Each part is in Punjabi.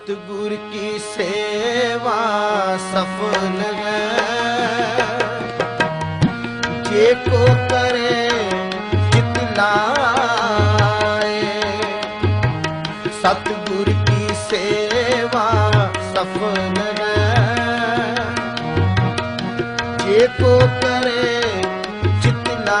ਸਤਗੁਰ ਕੀ ਸੇਵਾ ਸਫਲ ਹੈ ਜੇ ਕੋ ਕਰੇ ਕਿਤਨਾਏ ਕੀ ਸੇਵਾ ਸਫਲ ਹੈ ਜੇ ਕੋ ਕਰੇ ਜਿਤਨਾ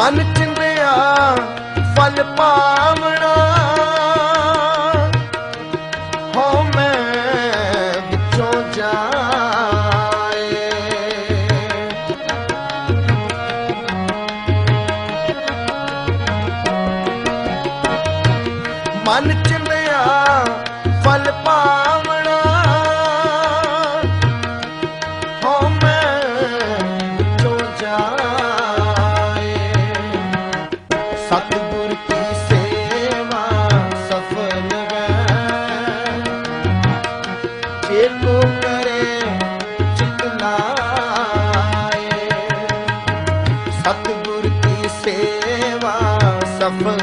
ਮਨ ਚਿੰਦਿਆ ਫਲ ਪਾਵਣਾ। ਹੋ ਮੈਂ ਵਿੱਚੋਂ ਜਾਏ। ਮਨ ਚਿੰਦਿਆ ਸਤਿਗੁਰ ਕੀ ਸੇਵਾ ਸਫਲ